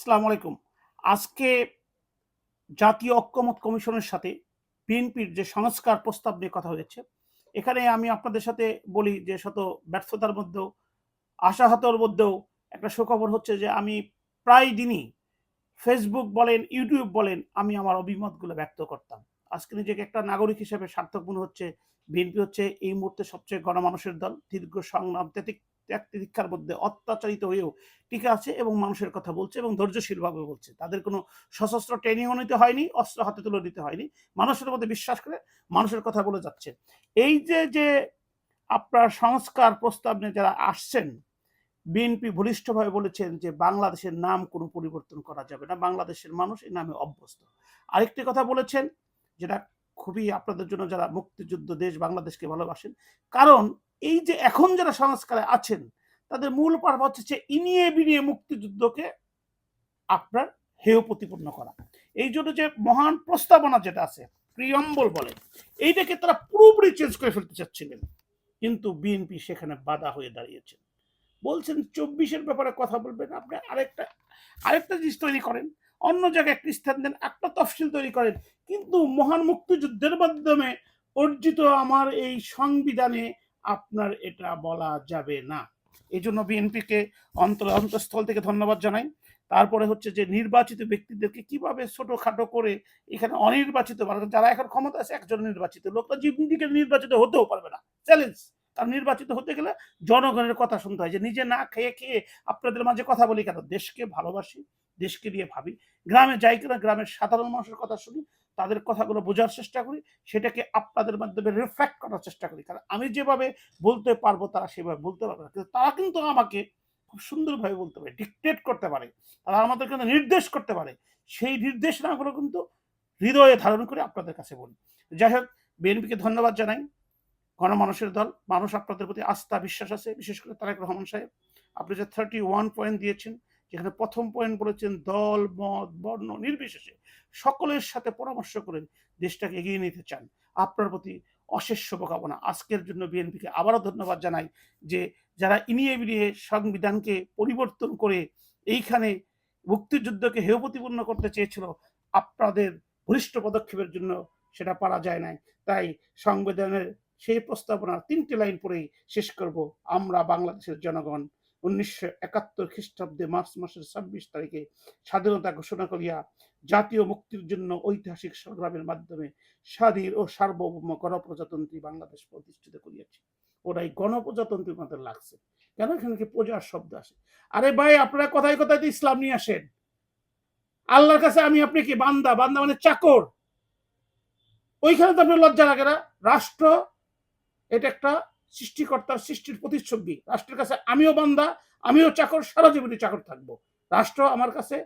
আসসালামু আলাইকুম। আজকে জাতীয় ঐক্যমত কমিশনের সাথে বিএনপির যে সংস্কার প্রস্তাব নিয়ে কথা হয়েছে, এখানে আমি আপনাদের সাথে বলি যে শত ব্যর্থতার মধ্যেও, আশাহতর মধ্যেও একটা সুখবর হচ্ছে যে আমি প্রায় দিনই ফেসবুক বলেন ইউটিউব বলেন, আমি আমার অভিমতগুলো ব্যক্ত করতাম। আজকে নিজেকে একটা নাগরিক হিসেবে সার্থক মনে হচ্ছে। বিএনপি হচ্ছে এই মুহূর্তে সবচেয়ে গণমানুষের দল, দীর্ঘ সংগ্রাম ত্যাগ মধ্যে অত্যাচারিত হয়েও টিকে আছে এবং মানুষের কথা বলছে এবং ধৈর্যশীলভাবে বলছে। তাদের কোনো সশস্ত্র ট্রেনিংও নিতে হয়নি, অস্ত্র হাতে তুলে নিতে হয়নি। মানুষের মধ্যে বিশ্বাস করে মানুষের কথা বলে যাচ্ছে। এই যে যে আপনার সংস্কার প্রস্তাব নিয়ে যারা আসছেন, বিএনপি বলিষ্ঠভাবে বলেছেন যে বাংলাদেশের নাম কোনো পরিবর্তন করা যাবে না, বাংলাদেশের মানুষ এই নামে অভ্যস্ত। আরেকটি কথা বলেছেন, যেটা খুবই আপনাদের জন্য যারা মুক্তিযুদ্ধ দেশ বাংলাদেশকে ভালোবাসেন, কারণ এই যে এখন যারা সংস্কারে আছেন, তাদের মূল পার্ব হচ্ছে ইনিয়ে বিনিয়ে মুক্তিযুদ্ধকে আপনার হেয় প্রতিপন্ন করা। এই জন্য যে মহান প্রস্তাবনা যেটা আছে, প্রিয়ম্বল বলে, এইটাকে তারা পুরোপুরি চেঞ্জ করে ফেলতে চাচ্ছিলেন। কিন্তু বিএনপি সেখানে বাধা হয়ে দাঁড়িয়েছেন বলছেন, চব্বিশের ব্যাপারে কথা বলবেন আপনি, আরেকটা আরেকটা জিনিস তৈরি করেন। অন্য জায়গায় একটি স্থান দেন, একটা তফসিল তৈরি করেন। কিন্তু মহান মুক্তিযুদ্ধের মাধ্যমে অর্জিত আমার এই সংবিধানে আপনার এটা বলা যাবে না। এই জন্য বিএনপিকে অন্তর, অন্তঃস্থল থেকে ধন্যবাদ জানাই। তারপরে হচ্ছে যে নির্বাচিত ব্যক্তিদেরকে কীভাবে ছোটখাটো করে এখানে অনির্বাচিত মানে যারা এখন ক্ষমতা আছে, একজন নির্বাচিত লোকটা জীবনীকে নির্বাচিত হতেও পারবে না। চ্যালেঞ্জ। কারণ নির্বাচিত হতে গেলে জনগণের কথা শুনতে হয় যে নিজে না খেয়ে খেয়ে আপনাদের মাঝে কথা বলি কেন? দেশকে ভালোবাসি দেশকে নিয়ে ভাবি। গ্রামে যাই কিনা, গ্রামের সাধারণ মানুষের কথা শুনি, তাদের কথাগুলো বোঝার চেষ্টা করি, সেটাকে আপনাদের মাধ্যমে রিফ্লেক্ট করার চেষ্টা করি। কারণ আমি যেভাবে বলতে পারব, তারা সেভাবে বলতে পারবে না। কিন্তু তারা কিন্তু আমাকে খুব সুন্দরভাবে বলতে পারে ডিকটেট করতে পারে। তারা আমাদের কিন্তু নির্দেশ করতে পারে। সেই নির্দেশনাগুলো কিন্তু হৃদয়ে ধারণ করে আপনাদের কাছে বলি। যাই হোক বিএনপিকে ধন্যবাদ জানাই। গণমানুষের দল, মানুষ আপনাদের প্রতি আস্থা, বিশ্বাস আছে, বিশেষ করে তারেক রহমান সাহেব। আপনি যে থার্টি ওয়ান পয়েন্ট দিয়েছেন যেখানে প্রথম পয়েন্ট বলেছেন দল, মত, বর্ণ নির্বিশেষে সকলের সাথে পরামর্শ করে দেশটাকে এগিয়ে নিতে চান। আপনার প্রতি অশেষ শুভকামনা। আজকের জন্য বিএনপিকে আবারও ধন্যবাদ জানাই যে যারা ইনিয়ে বিনিয়ে সংবিধানকে পরিবর্তন করে এইখানে মুক্তিযুদ্ধকে হেয় প্রতিপন্ন করতে চেয়েছিল, আপনাদের বলিষ্ঠ পদক্ষেপের জন্য সেটা পারা যায় নাই। তাই সংবিধানের সেই প্রস্তাবনার তিনটি লাইন পরেই শেষ করব। আমরা বাংলাদেশের জনগণ উনিশশো একাত্তর খ্রিস্টাব্দে মার্চ মাসের ছাব্বিশ তারিখে স্বাধীনতা ঘোষণা করিয়া জাতীয় মুক্তির জন্য ঐতিহাসিক সংগ্রামের মাধ্যমে স্বাধীন ও সার্বভৌম গণপ্রজাতন্ত্রী বাংলাদেশ প্রতিষ্ঠিত করিয়াছি। ওরাই গণপ্রজাতন্ত্রীর মতো লাগছে। কেন এখানে কি প্রজার শব্দ আসে? আরে ভাই, আপনারা কথায় কথায় ইসলাম নিয়ে আসেন। আল্লাহর কাছে আমি, আপনি কি বান্দা? বান্দা মানে চাকর। ওইখানে তো আপনার লজ্জা লাগে না। রাষ্ট্র, এটা একটা সৃষ্টিকর্তার সৃষ্টির প্রতিচ্ছবি। রাষ্ট্রের কাছে আমিও বান্দা, আমিও চাকর, সারা জীবনে চাকর থাকব। রাষ্ট্র আমার কাছে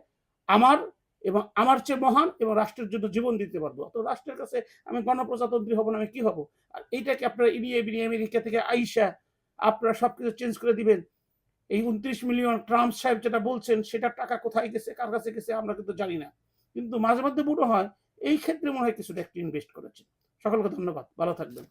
আমার এবং আমার চেয়ে মহান এবং রাষ্ট্রের জন্য জীবন দিতে পারব। তো রাষ্ট্রের কাছে আমি গণপ্রজাতন্ত্রী হব না, আমি কি হব? আর এইটাকে আপনারা ইডিয়ে বিনিয়ে আমেরিকা থেকে আইসা আপনারা সবকিছু চেঞ্জ করে দিবেন। এই উনত্রিশ মিলিয়ন ট্রাম্প সাহেব যেটা বলছেন সেটা টাকা কোথায় গেছে, কার কাছে গেছে, আমরা কিন্তু জানি না। কিন্তু মাঝে মধ্যে মনে হয়, এই ক্ষেত্রে মনে হয় কিছু একটা ইনভেস্ট করেছে। সকলকে ধন্যবাদ। ভালো থাকবেন।